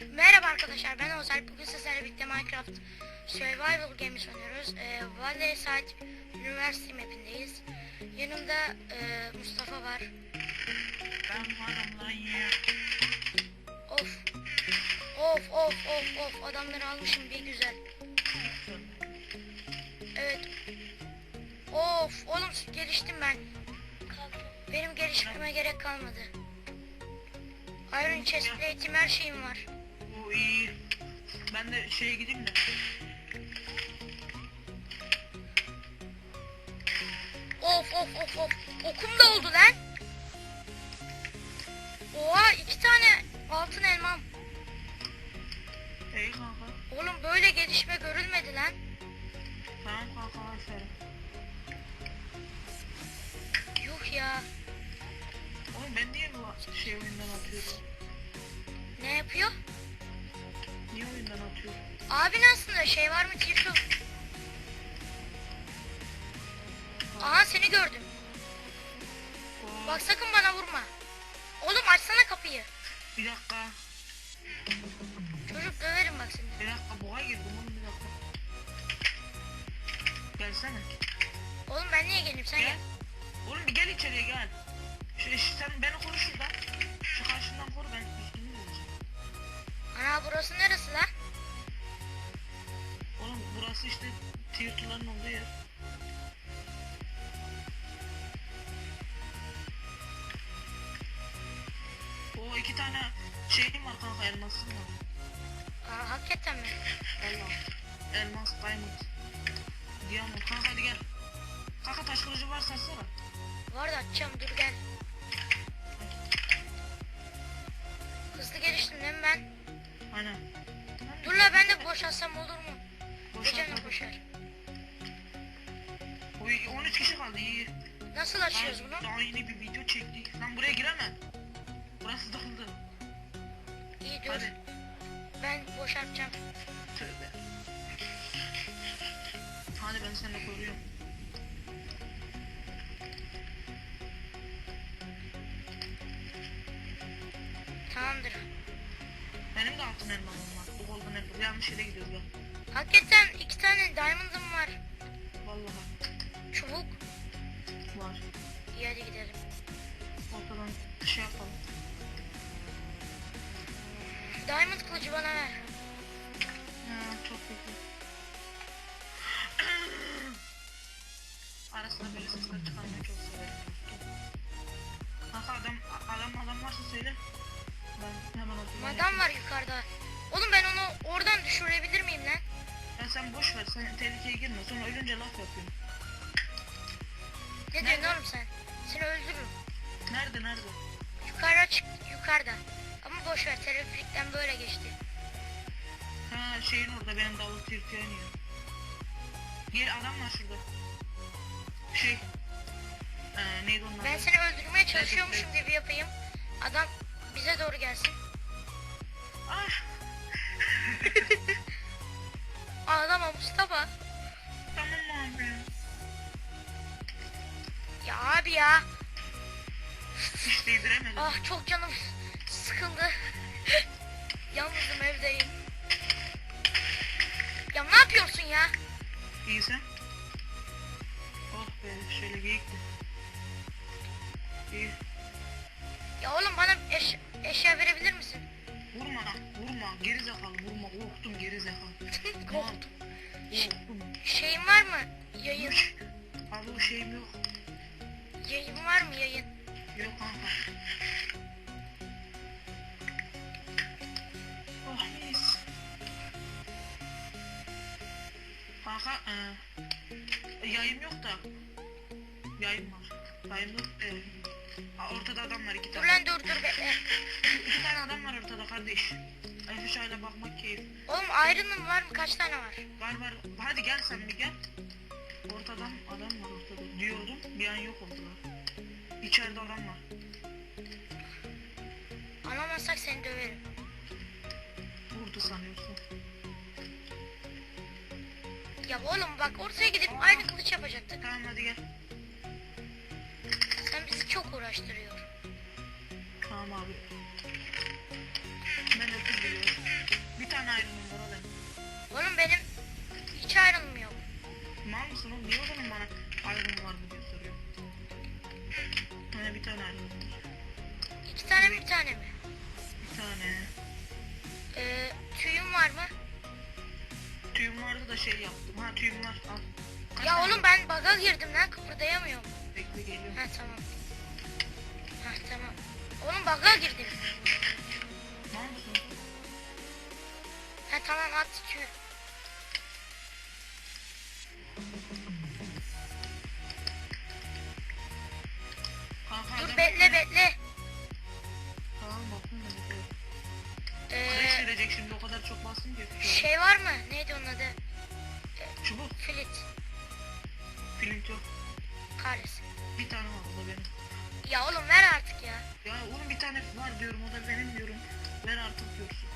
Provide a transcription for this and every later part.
Merhaba arkadaşlar ben Ozer. Bugün sizlerle birlikte Minecraft Survival Games oynuyoruz. Ee, Valley Side University mapindeyiz. Yanımda e, Mustafa var. Ben varım lan ya. Of. Of of of of adamları almışım bir güzel. Evet. Of oğlum geliştim ben. Benim gelişmeme gerek kalmadı. Iron chestplate'im her şeyim var. Bu iyi. Ben de şeye gideyim de. Of of of of. Okum da oldu lan. Oha iki tane altın elmam. İyi kanka. Oğlum böyle gelişme görülmedi lan. Tamam kanka aferin. Yuh ya. Oğlum ben niye bu şey oyundan atıyorum? Ne yapıyor? Niye oyundan atıyorum? Abin aslında şey var mı Tirtu? Aha seni gördüm. Oo, Bak sakın bana vurma. Oğlum açsana kapıyı. Bir dakika. Çocuk döverim bak seni. Bir dakika boğa girdim oğlum bir dakika. Gelsene. Oğlum ben niye geleyim sen Gel. gel. Oğlum bir gel içeriye gel. Şu- sen beni koru şuradan. Şu karşından koru ben burası işte tiyatroların olduğu yer. O iki tane şeyim var kanka elmasım var. Aa hakikaten mi? Allah. Elmas, diamond. Diamond. Kanka hadi gel. Kanka taş kılıcı varsa atsana. Var da açacağım dur gel. Hızlı geliştim değil mi ben? Aynen. Dur la ben de boşalsam olur mu? Boşar? Oy 13 kişi kaldı iyi. Nasıl açıyoruz bunu? Daha yeni bir video çektik. Lan buraya giremem. Burası tıkıldı. İyi dur. Hadi. Ben boşaltacağım. Tövbe. Hadi ben seni koruyorum. Tamamdır. Benim de altın elmam var. Bu golden apple. Yanlış yere gidiyoruz bak. Hakikaten iki tane diamond'ım var. Vallahi Çubuk. var. İyi hadi gidelim. Ortadan şey yapalım. Diamond kılıcı bana ver. Ha, çok kötü. Arasında böyle sesler çıkarmayı çok severim. Kanka adam, adam, adam varsa söyle. Ben hemen oturmaya Madam var yukarıda. Oğlum ben onu sen tehlikeye girme. Sonra ölünce laf yapıyorsun. Ne Nerede? diyorsun oğlum sen? Seni öldürürüm. Nerede, nerede? Yukarıda çık yukarıda. Ama boş ver teleferikten böyle geçti. Ha şeyin orada benim davul tirti oynuyor. Gel adam var şurada. Şey. Ee, neydi onun adı? Ben seni öldürmeye çalışıyormuşum gibi yapayım. Adam bize doğru gelsin. Ah, Ağlama Mustafa. tamam abi. Ya abi ya. Hiç değdiremedim. Ah çok canım sıkıldı. Yalnızım evdeyim. Ya ne yapıyorsun ya? İyi sen? Oh be şöyle geyikti. İyi. Ya oğlum bana eş- eşya verebilir misin? Vurma lan vurma geri zekalı vurma korktum geri zekalı. Korktum. Korktum. Şeyin var mı? Yayın. Abi o şeyim yok. Yayın var mı yayın? Yok kanka. Oh mis. Kanka e, yayım yok da. Yayım var. Yayım yok. E, ha, ortada adam var iki Dur tane. lan dur dur bekle. İki tane adam var ortada kardeş. Ayşe şöyle bakmak keyif. Oğlum Iron'ın var mı? Kaç tane var? Var var. Hadi gel sen bir gel. Ortadan adam var ortada. Diyordum bir an yok oldular. İçeride adam var. Alamazsak seni döverim. Vurdu sanıyorsun. Ya oğlum bak ortaya gidip aynı kılıç yapacaktık. Tamam hadi gel çok uğraştırıyor. Tamam abi. Ben öpüp gidiyorum. Bir tane ayrılmıyor var oğlum. Oğlum benim hiç ayrılmıyor. yok. Mal mısın oğlum? Niye o zaman bana ayrılım var mı diye soruyor. Bana bir tane ayrılım var. İki tane mi bir tane mi? Bir tane. Ee, tüyün var mı? Tüyüm vardı da şey yaptım. Ha tüyüm var. Al. Kaç ya oğlum var? ben baga girdim lan kıpırdayamıyorum. Bekle geliyorum. Ha tamam. Ha tamam. Oğlum baga girdim. Ha tamam at tüy. Kanka Dur bekle bekle. Tamam baktım da bekliyorum. Ee, verecek şimdi o kadar çok bastım ki. şey var mı? Neydi onun adı? Çubuk. Flit. Flint yok. Kahretsin. Bir tane var o da benim. Ya oğlum ver artık ya. Ya oğlum bir tane var diyorum o da benim diyorum. Ver artık diyorsun.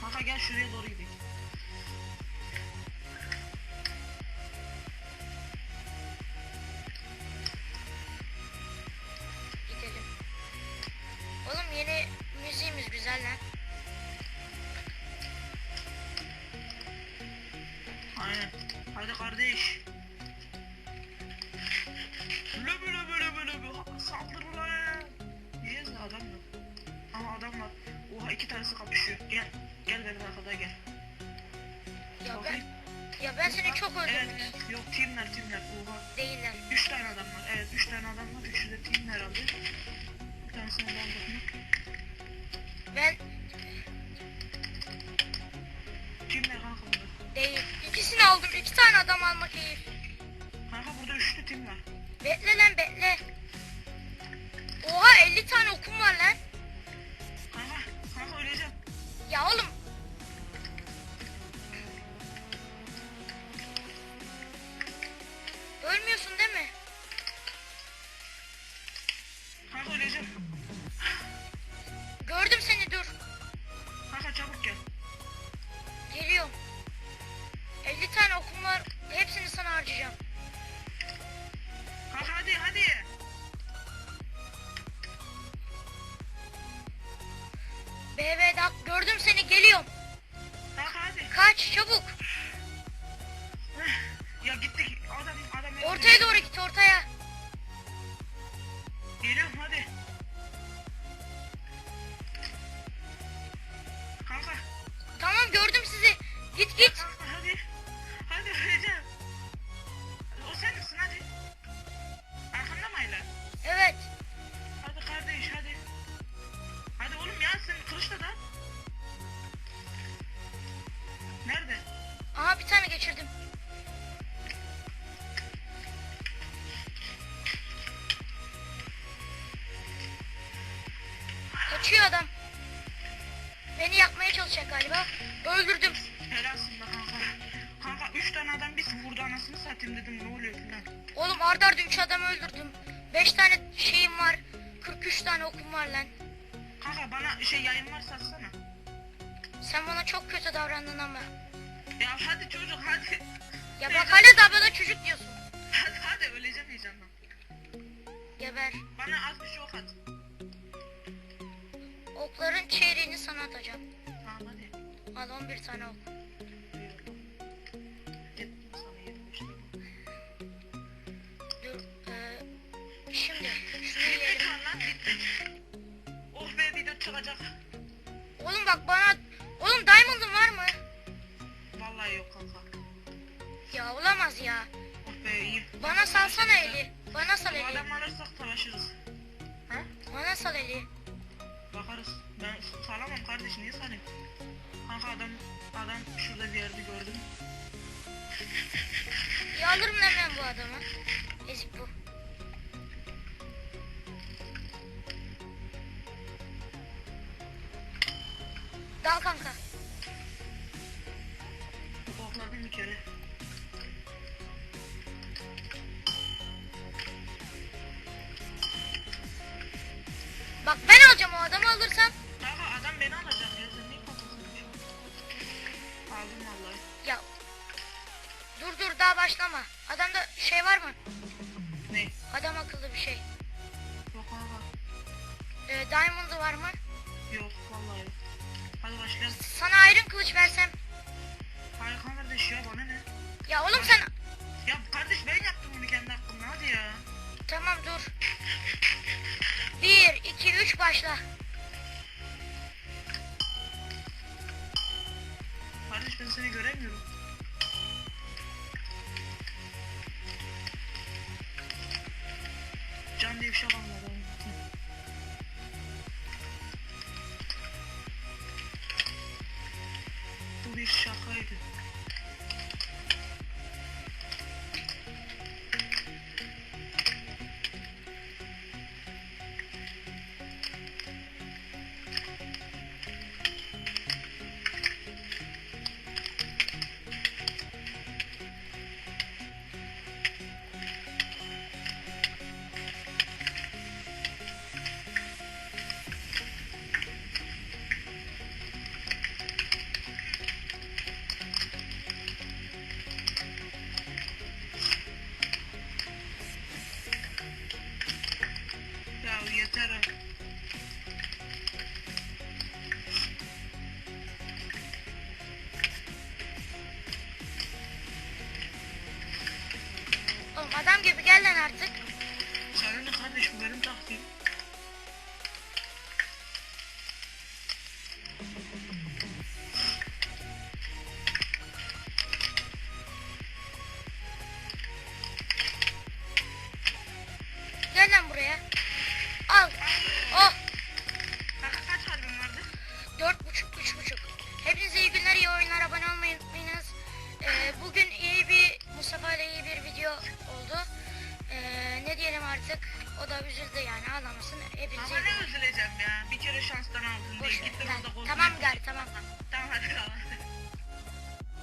Kanka gel şuraya doğru gidelim. Adam yok. Ama adam var. Oha iki tanesi kapışıyor. Gel. Gel benim arkada gel. Ya Bakayım. ben, ya ben seni çok öldürdüm. evet. Yok teamler teamler. Oha. Değiller. Üç tane adam var. Evet üç tane adam var. Üçü de team herhalde. Bir tanesini ben bakayım. Ben Teamler kanka burada. değil. İkisini aldım. İki tane adam almak iyi. Kanka burada üçlü team var. Bekle lan bekle. Oha 50 tane okum var lan. Kanka, kanka öleceğim. Ya oğlum. Ölmüyorsun değil mi? Kanka öleceğim. Kaç çabuk. Ya gittik. Adam adam. Ortaya doğru git ortaya. Geliyorum hadi. Kanka. Tamam gördüm sizi. Git git. Kanka Öldürdüm. Helalsin be kanka. Kanka 3 tane adam biz vurdu anasını satayım dedim ne oluyor filan. Oğlum arda arda 3 adamı öldürdüm. 5 tane şeyim var. 43 tane okum var lan. Kanka bana şey yayın varsa atsana. Sen bana çok kötü davrandın ama. Ya hadi çocuk hadi. Ya bak hala da bana çocuk diyorsun. Hadi hadi öleceğim heyecandan. Geber. Bana az bir şey ok at. Okların çeyreğini sana atacağım. Al 11 tane ok. Gittim sana 25 lira. Dur. eee, şimdi şunu yiyelim. Oh be video çıkacak. Oğlum bak bana... Oğlum Diamond'ın var mı? Vallahi yok kanka. Ya olamaz ya. Oh be iyi. Bana salsana eli. Bana sal eli. adam alırsak savaşırız. Ha? Bana sal eli. Bakarız. Ben salamam kardeş niye salayım? Kanka adam adam şurada bir yerde gördüm. Ya alırım lan ben bu adamı. Ezik bu. Dal kanka. Kokladım bir kere. aldım vallahi. Ya dur dur daha başlama. Adamda şey var mı? Ne? Adam akıllı bir şey. Yok abi. Ee, diamond'ı var mı? Yok vallahi. Hadi başlayalım. Sana iron kılıç versem. Hayır kardeş ya bana ne? Ya oğlum sen Ya kardeş ben yaptım bunu kendi hakkımda hadi ya. tamam dur. 1 2 3 başla. Seni göremiyorum. Adam gibi gel lan artık. Sana ne kardeşim benim taktiğim.